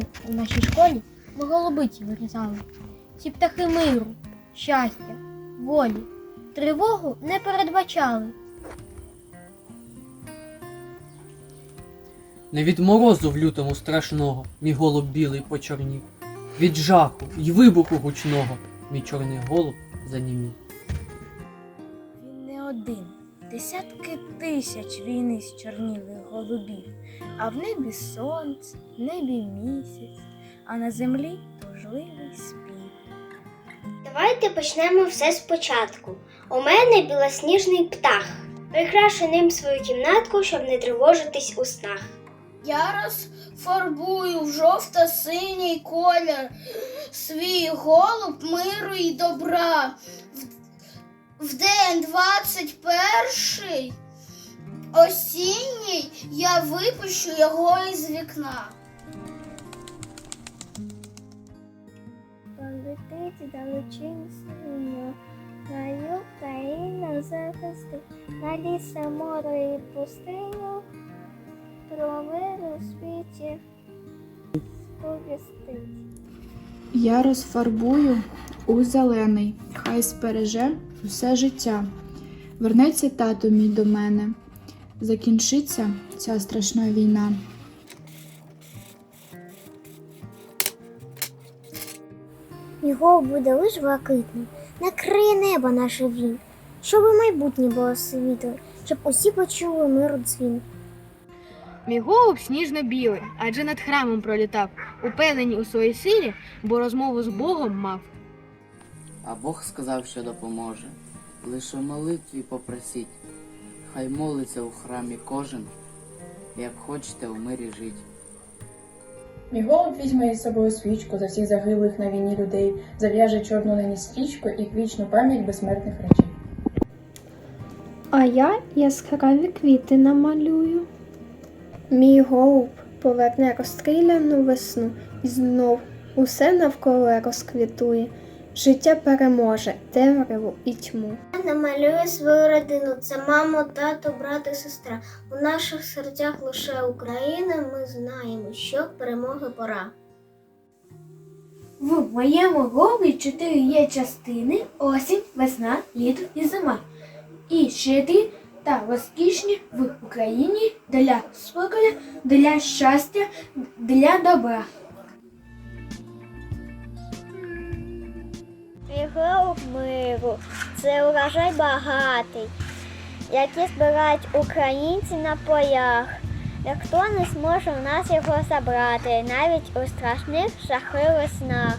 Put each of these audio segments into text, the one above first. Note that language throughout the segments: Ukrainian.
Ще у нашій школі ми голубиці вирізали. Ці птахи миру, щастя, волі, тривогу не передбачали. Не від морозу в лютому страшного мій голуб білий почорнів. Від жаху й вибуху гучного мій чорний голуб занімів. Десятки тисяч війни з чорнілих голубів, а в небі сонце, в небі місяць, а на землі тужливий спів. Давайте почнемо все спочатку. У мене білосніжний птах. Прикрашу ним свою кімнатку, щоб не тривожитись у снах. Я розфарбую в жовто-синій колір свій голуб миру і добра. В, день 21 осінній я випущу його із вікна. Полетить далечінь синьо, краю країну захисти, на ліса море і пустиню, про мир світі сповістить. Я розфарбую у зелений, хай спереже усе життя. Вернеться тато мій до мене. Закінчиться ця страшна війна. Його буде лиш блакитний, накриє небо наше він, щоб і майбутнє було світле, щоб усі почули миру дзвін. Мій голуб сніжно-білий, адже над храмом пролітав, упевнений у своїй силі, бо розмову з Богом мав. А Бог сказав, що допоможе. Лише молитві попросіть, хай молиться у храмі кожен, як хочете у мирі жить. Мій голуб візьме із собою свічку за всіх загиблих на війні людей, зав'яже чорну нині стрічку і вічну пам'ять безсмертних речей. А я яскраві квіти намалюю. Мій голуб поверне розстріляну весну і знов усе навколо розквітує. Життя переможе темряву і тьму. Я намалюю свою родину. Це мамо, тато, брат і сестра. У наших серцях лише Україна. Ми знаємо, що перемоги пора. В моєму голубі чотири є частини: осінь, весна, літо і зима. І щедрі та розкішні в Україні для спокою, для щастя, для добра. Ігров миру це урожай багатий, який збирають українці на полях. Ніхто не зможе в нас його забрати, навіть у страшних жахливих снах.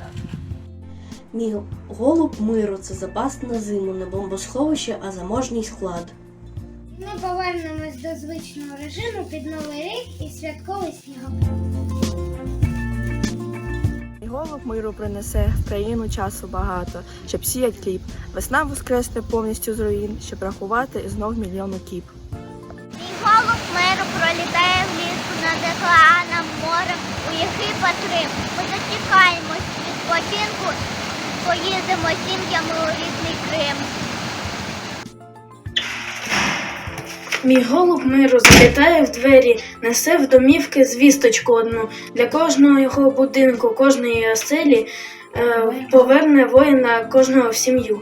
Мій голуб миру це запас на зиму, не бомбосховище, а заможній склад. Ми повернемось до звичного режиму під новий рік і святковий Мій миру принесе в країну часу багато, щоб сіять хліб. Весна воскресне повністю з руїн, щоб рахувати знов мільйону кіп. Голуб миру пролітає в лісу над океаном, морем у Єгипет патрим. Ми від починку, поїдемо сім'ями у рідний Крим. Мій голуб миру залітає в двері, несе в домівки звісточку одну. Для кожного його будинку, кожної оселі е, поверне воїна кожного в сім'ю.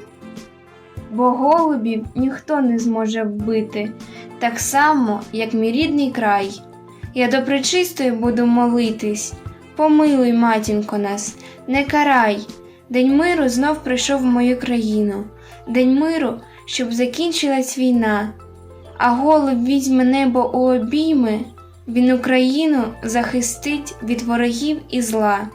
Бо голубів ніхто не зможе вбити, так само, як мій рідний край. Я до пречистої буду молитись. Помилуй, матінко, нас, не карай. День миру знов прийшов в мою країну. День миру, щоб закінчилась війна. А голуб візьме небо у обійми, він Україну захистить від ворогів і зла.